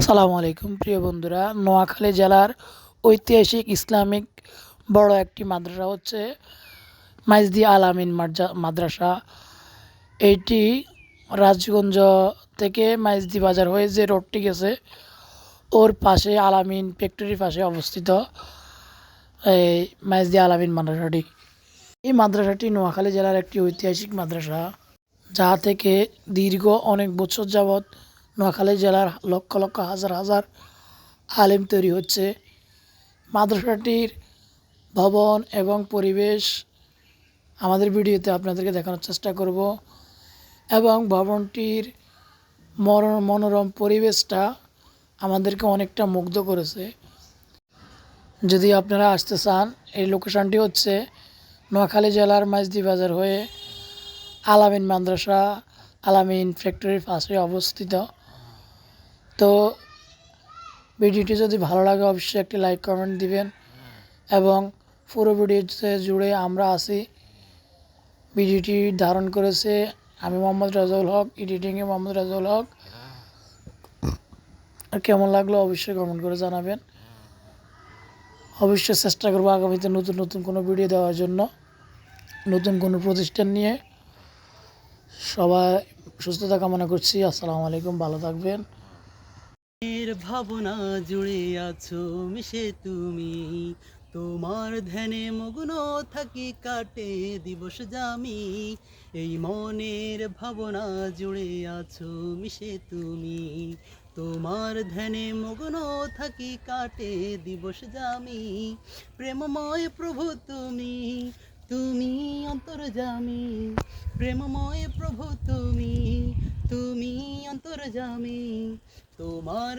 সালামু আলাইকুম, প্রিয় বন্ধুরা। নোয়াখালী জেলার ঐতিহাসিক ইসলামিক বড় একটি মাদ্রাসা হচ্ছে মাইজদি আলামিন মাদ্রা- মাদ্রাসা। এইটি রাজগঞ্জ থেকে মাইজদি বাজার হয়ে যে রোডটি গেছে, ওর পাশে আলামিন ফ্যাক্টরির পাশে অবস্থিত এই মাইজদি আলামিন মাদ্রাসাটি। এই মাদ্রাসাটি নোয়াখালী জেলার একটি ঐতিহাসিক মাদ্রাসা, যা থেকে দীর্ঘ অনেক বছর যাবৎ নোয়াখালী জেলার লক্ষ লক্ষ হাজার হাজার আলেম তৈরি হচ্ছে। মাদ্রাসাটির ভবন এবং পরিবেশ আমাদের ভিডিওতে আপনাদেরকে দেখানোর চেষ্টা করব এবং ভবনটির মনোরম পরিবেশটা আমাদেরকে অনেকটা মুগ্ধ করেছে। যদি আপনারা আসতে চান, এই লোকেশনটি হচ্ছে নোয়াখালী জেলার মাইজদি বাজার হয়ে আলামিন মাদ্রাসা, আলামিন ফ্যাক্টরির পাশে অবস্থিত। তো ভিডিওটি যদি ভালো লাগে, অবশ্যই একটি লাইক, কমেন্ট দিবেন। এবং পুরো ভিডিওতে জুড়ে আমরা আছি। ভিডিওটি ধারণ করেছে আমি মোহাম্মদ রাজাউল হক, এডিটিংয়ে মোহাম্মদ রাজাউল হক। আর কেমন লাগল অবশ্যই কমেন্ট করে জানাবেন। অবশ্যই চেষ্টা করব আগামীতে নতুন নতুন কোনো ভিডিও দেওয়ার জন্য। নতুন কোনো প্রতিষ্ঠান নিয়ে। সবাই সুস্থতা কামনা করছি। আসসালামু আলাইকুম, ভালো থাকবেন। ভাবনা জুড়ে আছো, মিশে তুমি। তোমার ধ্যানে মগ্ন থাকি, কাটে দিবস জামি। এই মনের ভাবনা জুড়ে আছো, মিশে তুমি। তোমার ধ্যানে মগ্ন থাকি, কাটে দিবস জামি। প্রেমময় প্রভু তুমি তুমি অন্তর্জামী প্রেমময় প্রভু তুমি তুমি অন্তর্জামী তোমার